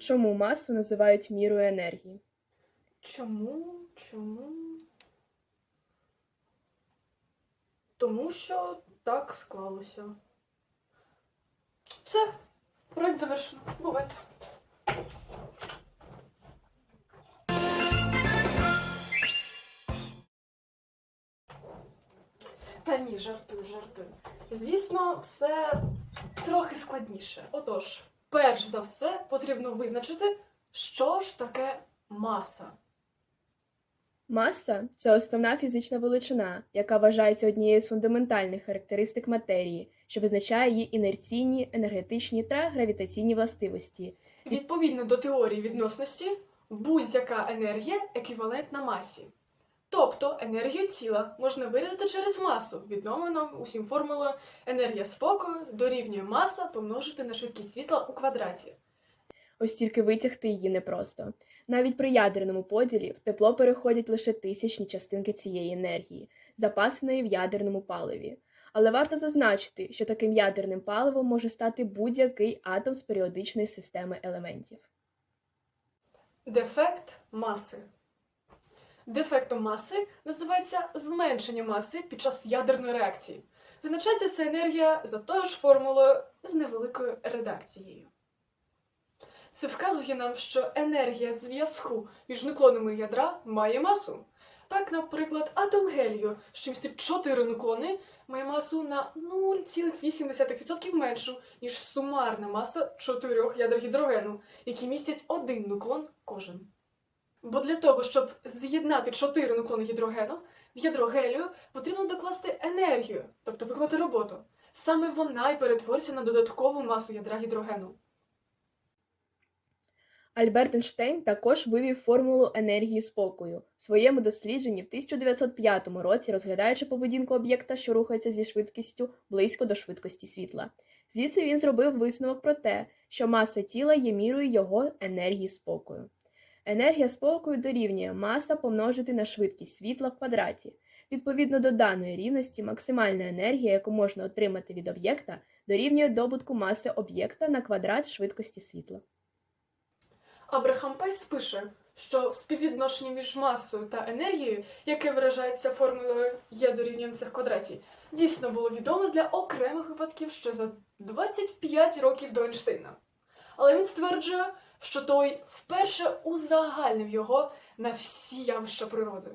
Чому масу називають мірою енергії? Чому? Чому? Тому що так склалося. Все, проект завершено. Бувайте. Та ні, жартую, жартую. Звісно, все трохи складніше. Отож, перш за все потрібно визначити, що ж таке маса. Маса це основна фізична величина, яка вважається однією з фундаментальних характеристик матерії, що визначає її інерційні, енергетичні та гравітаційні властивості. Відповідно до теорії відносності, будь-яка енергія еквівалентна масі. Тобто енергію тіла можна виразити через масу, відомо усім формулою енергія спокою дорівнює маса помножити на швидкість світла у квадраті. Ось тільки витягти її непросто. Навіть при ядерному поділі в тепло переходять лише тисячні частинки цієї енергії, запасеної в ядерному паливі. Але варто зазначити, що таким ядерним паливом може стати будь-який атом з періодичної системи елементів. Дефект маси. Дефектом маси називається зменшення маси під час ядерної реакції. Визначається ця енергія за тою ж формулою з невеликою редакцією. Це вказує нам, що енергія зв'язку між нуклонами ядра має масу. Так, наприклад, атом гелію, що містить 4 нуклони, має масу на 0,8% меншу, ніж сумарна маса 4 ядер гідрогену, які містять один нуклон кожен. Бо для того, щоб з'єднати 4 нуклони гідрогену, в ядро гелію потрібно докласти енергію, тобто виконати роботу. Саме вона й перетворюється на додаткову масу ядра гідрогену. Альберт Ейнштейн також вивів формулу енергії спокою в своєму дослідженні в 1905 році, розглядаючи поведінку об'єкта, що рухається зі швидкістю близько до швидкості світла. Звідси він зробив висновок про те, що маса тіла є мірою його енергії спокою. Енергія спокою дорівнює маса помножити на швидкість світла в квадраті. Відповідно до даної рівності, максимальна енергія, яку можна отримати від об'єкта, дорівнює добутку маси об'єкта на квадрат швидкості світла. Абрахам Пайс пише, що співвідношення між масою та енергією, яке виражається формулою Є дорівнює МЦ в квадраті, дійсно було відомо для окремих випадків ще за 25 років до Ейнштейна. Але він стверджує, що той вперше узагальнив його на всі явища природи.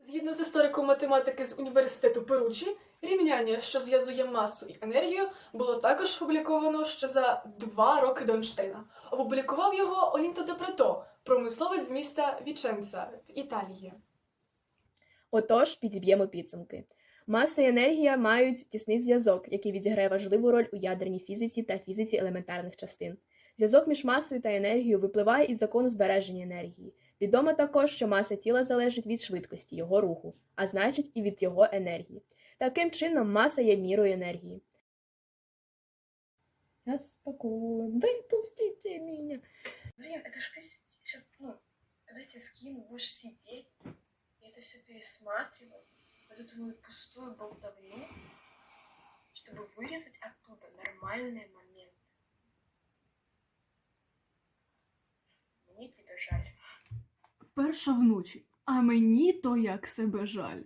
Згідно з істориком математики з університету Перучі, рівняння, що зв'язує масу і енергію, було також опубліковано ще за два роки до Ейнштейна. Опублікував його Олінто де Прето, промисловець з міста Віченца в Італії. Отож, підіб'ємо підсумки. Маса і енергія мають тісний зв'язок, який відіграє важливу роль у ядерній фізиці та фізиці елементарних частин. Зв'язок між масою та енергією випливає із закону збереження енергії. Відомо також, що маса тіла залежить від швидкості його руху, а значить і від його енергії. Таким чином, маса є мірою енергії. Я спокоен, выпустите меня. Блин, это ж ты сейчас, ну, когда я тебе скину, будешь сидеть, и это все пересматривать, вот эту мою пустую болтовню, чтобы вырезать оттуда нормальные моменты. Перша вночі, а мені то як себе жаль.